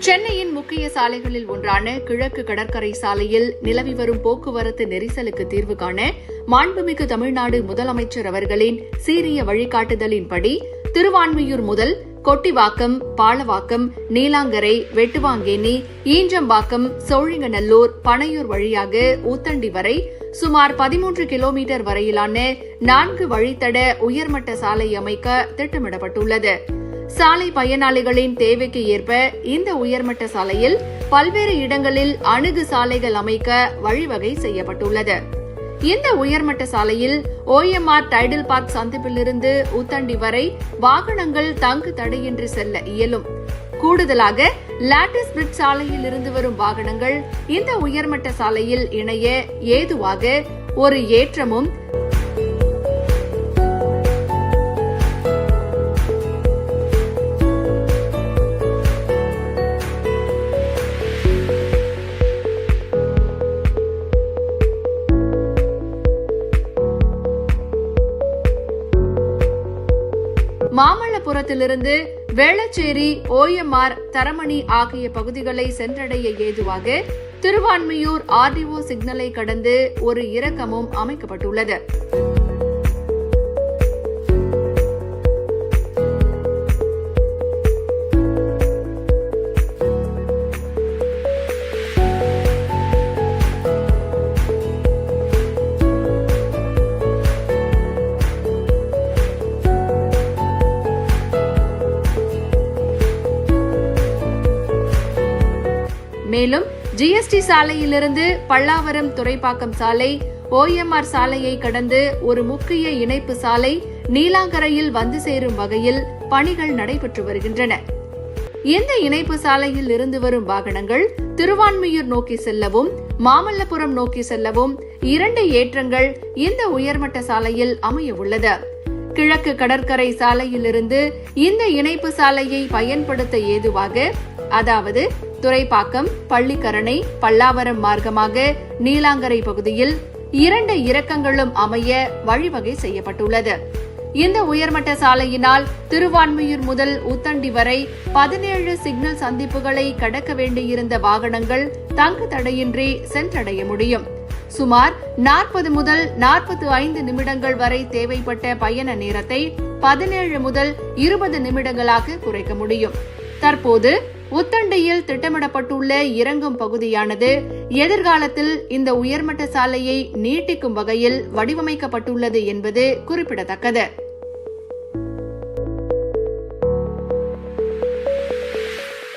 சென்னையின் முக்கிய சாலைகளில் ஒன்றான கிழக்கு கடற்கரை சாலையில் நிலவி வரும் போக்குவரத்து நெரிசலுக்கு தீர்வு காண மாண்புமிகு தமிழ்நாடு முதலமைச்சர் அவர்களின் சீரிய வழிகாட்டுதலின்படி திருவான்மியூர் முதல் கொட்டிவாக்கம் பாலவாக்கம் நீலாங்கரை வெட்டுவாங்கேணி ஈஞ்சம்பாக்கம் சோழிங்கநல்லூர் பனையூர் வழியாக ஊத்தண்டி வரை சுமார் பதிமூன்று கிலோமீட்டர் வரையிலான நான்கு வழித்தட உயர்மட்ட சாலை அமைக்க திட்டமிடப்பட்டுள்ளது. சாலை பயனாளிகளின் தேவைக்கு ஏற்ப இந்த உயர்மட்ட சாலையில் பல்வேறு இடங்களில் அணுகு சாலைகள் அமைக்க வழிவகை செய்யப்பட்டுள்ளது. இந்த உயர்மட்ட சாலையில் ஓஎம்ஆர் டைடல் பார்க் சந்திப்பிலிருந்து உத்தண்டி வரை வாகனங்கள் தங்கு தடையின்றி செல்ல இயலும். கூடுதலாக லாட்டிஸ் பிரிட் சாலையில் இருந்து வரும் வாகனங்கள் இந்த உயர்மட்ட சாலையில் இணைய ஏதுவாக ஒரு ஏற்றமும் மாமல்லபுரத்திலிருந்து வேளச்சேரி ஓஎம்ஆர் தரமணி ஆகிய பகுதிகளை சென்றடைய ஏதுவாக திருவான்மையூர் ஆர்டிஓ சிக்னலை கடந்து ஒரு இறக்கமும் அமைக்கப்பட்டுள்ளது. மேலும் ஜிஎஸ்டி சாலையிலிருந்து பல்லாவரம் துறைப்பாக்கம் சாலை ஓஎம்ஆர் சாலையை கடந்து ஒரு முக்கிய இணைப்பு சாலை நீலாங்கரையில் வந்து சேரும் வகையில் பணிகள் நடைபெற்று வருகின்றன. இந்த இணைப்பு சாலையில் இருந்து வரும் வாகனங்கள் திருவான்மையூர் நோக்கி செல்லவும் மாமல்லபுரம் நோக்கி செல்லவும் இரண்டு ஏற்றங்கள் இந்த உயர்மட்ட சாலையில் அமைய உள்ளது. கிழக்கு கடற்கரை சாலையிலிருந்து இந்த இணைப்பு சாலையை பயன்படுத்த ஏதுவாக அதாவது துறைப்பாக்கம் பள்ளிக்கரணை பல்லாவரம் மார்க்கமாக நீலாங்கரை பகுதியில் இரண்டு இறக்கங்களும் அமைய வழிவகை செய்யப்பட்டுள்ளது. இந்த உயர்மட்ட சாலையினால் திருவான்மையூர் முதல் உத்தண்டி வரை பதினேழு சிக்னல் சந்திப்புகளை கடக்க வேண்டியிருந்த வாகனங்கள் தங்கு தடையின்றி சென்றடைய முடியும். சுமார் நாற்பது முதல் நாற்பத்தி ஐந்து நிமிடங்கள் வரை தேவைப்பட்ட பயண நேரத்தை பதினேழு முதல் இருபது நிமிடங்களாக குறைக்க முடியும். தற்போது உத்தண்டையில் திட்டமிடப்பட்டுள்ள இறங்கும் பகுதியானது எதிர்காலத்தில் இந்த உயர்மட்ட சாலையை நீட்டிக்கும் வகையில் வடிவமைக்கப்பட்டுள்ளது என்பது குறிப்பிடத்தக்கது.